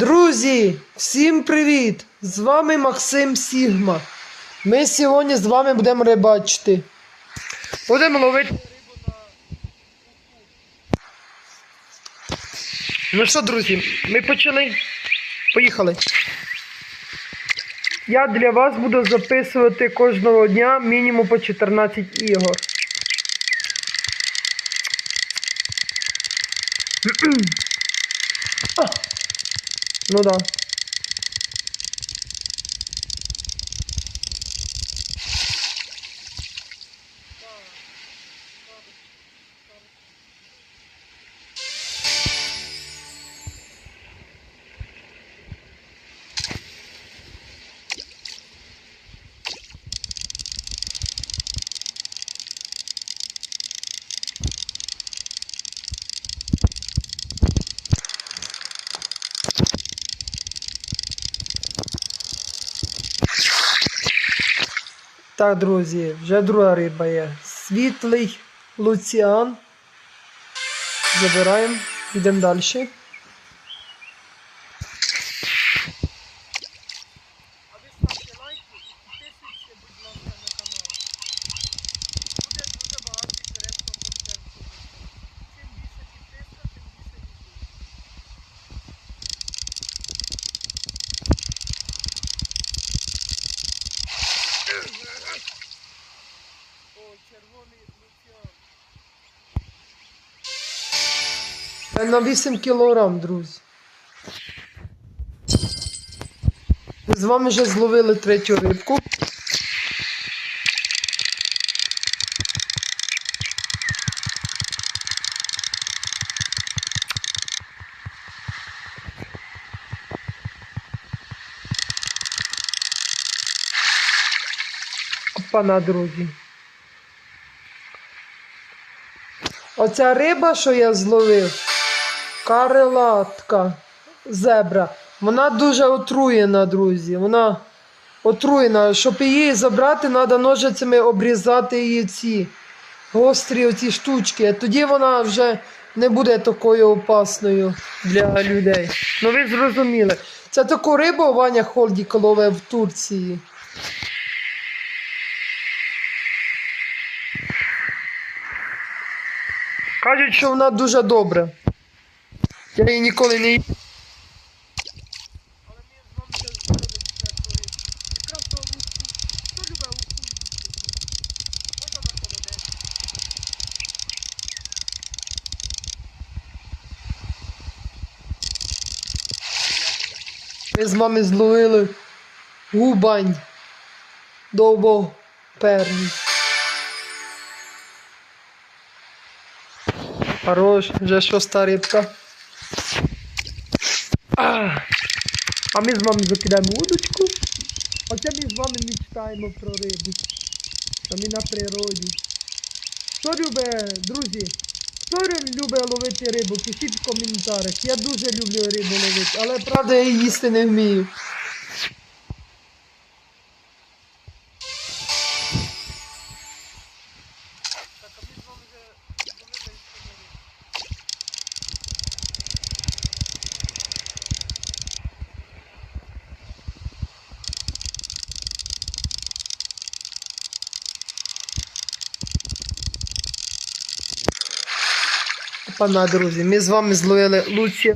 Друзі, всім привіт! З вами Максим Сігма. Ми сьогодні з вами будемо рибачити. Будемо ловити рибу на Ну що, друзі, ми почали. Поїхали. Я для вас буду записувати кожного дня мінімум по 14 ігор. Ну да. Так, друзі, вже друга риба є. Світлий луціан. Забираємо, йдемо далі. О, червоний луціан. Це на 8 кілограм, друзі. Ми з вами вже зловили третю рибку. Опана, друзі. Оця риба, що я зловив, карелатка, зебра, вона дуже отруєна, друзі. Вона отруєна. Щоб її забрати, треба ножицями обрізати її ці гострі оці штучки. Тоді вона вже не буде такою опасною для людей. Ну ви зрозуміли. Це таку рибу Ваня Холдік ловив в Турції. Кажуть, що вона дуже добра. Я її ніколи не їв. Ми з вами вже зробили четверту Хорош, вже шоста рибка. А, а ми з вами закидаємо удочку. Оце ми з вами мечтаємо про рибу. Самі на природі. Хто любить, друзі, хто любить ловити рибу, пишіть в коментарях. Я дуже люблю рибу ловити, але правда я їсти не вмію. Пана, друзі, ми з вами зловили Луці.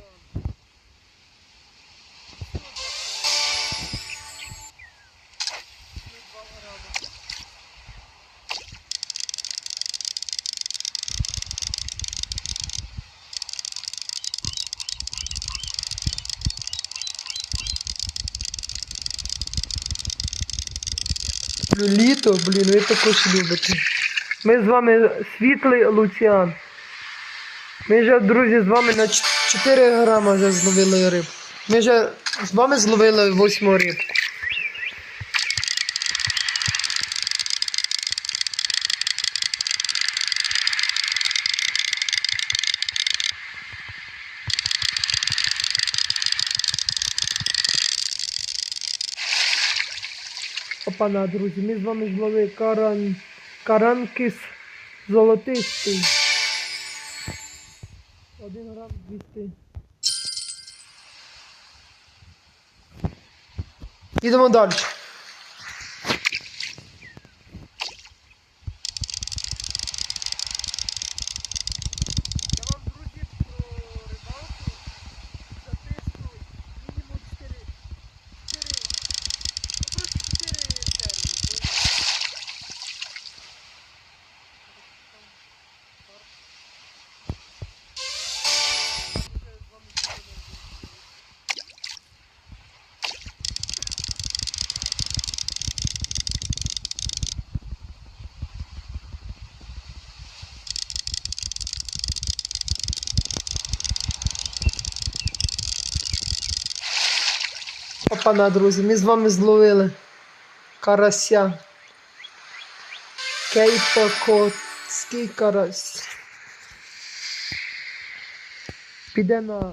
Літо, блін, ви також любите. Ми з вами світлий Луціан. Ми вже, друзі, з вами на 4 грама вже зловили риб. Ми вже з вами зловили восьму рибку. Опана, друзі, ми з вами зловили каран... каранкис золотистий. Odin Ram bitti. Gidelim hadi Опана, друзі, ми з вами зловили карася. Кейпакотський карась. Піде на.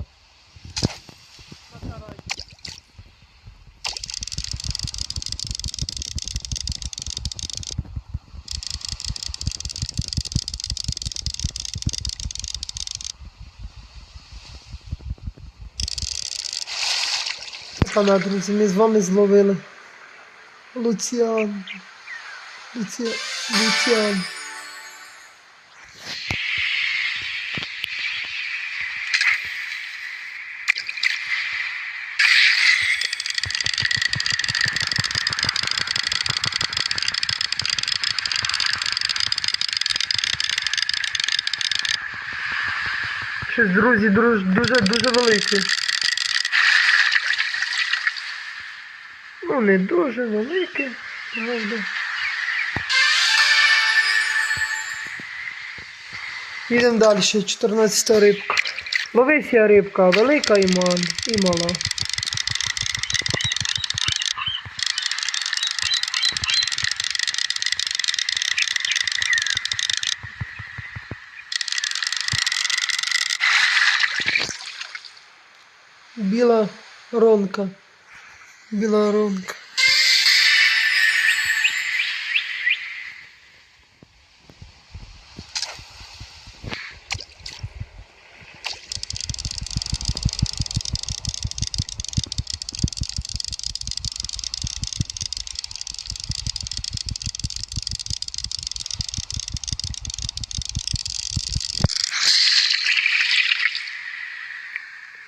Опана, друзі, ми з вами зловили. Луціан. Луці... Луціан. Щось, друзі, дуже дуже велике. Ну, не дуже велике, правда. Їдемо далі, 14 рибка. Ловися рибка, велика і мала. І мала. Біла ронка. Біла ронка.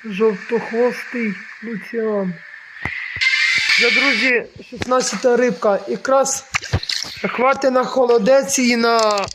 Жовтохвостий Луціан. За друзі, 16 рибка. Якраз хватить на холодець і на.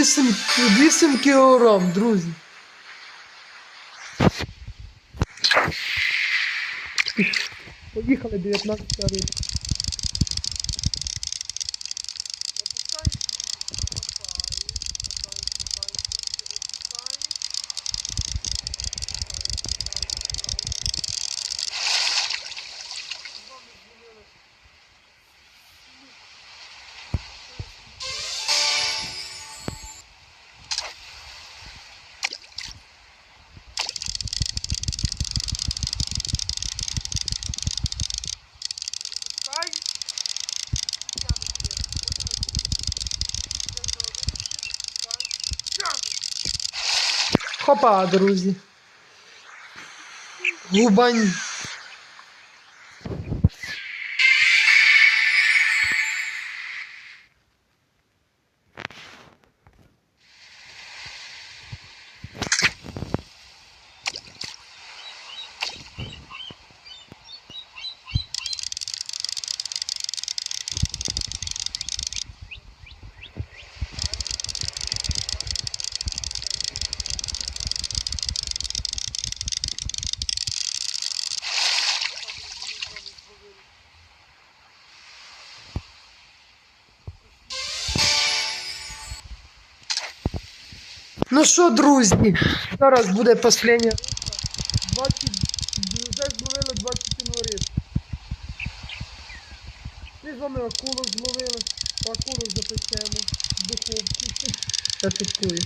Вісім, вісім кілограм, друзі. Поїхали 19 рибка. Хопа, друзі. Губань. Ну що, друзі, зараз буде последня. 20, вже зловили 21 риб. Ми з вами акулу зловили, акулу запечемо в духовці. Шуткую.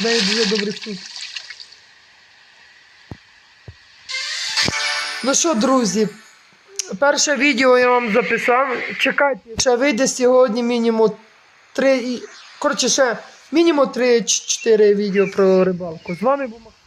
Неї дуже добрий суп. Ну що, друзі, перше відео я вам записав. Чекайте, ще вийде сьогодні мінімум 3, і- коротше, ще мінімум 3-4 відео про рибалку. З вами був Максим.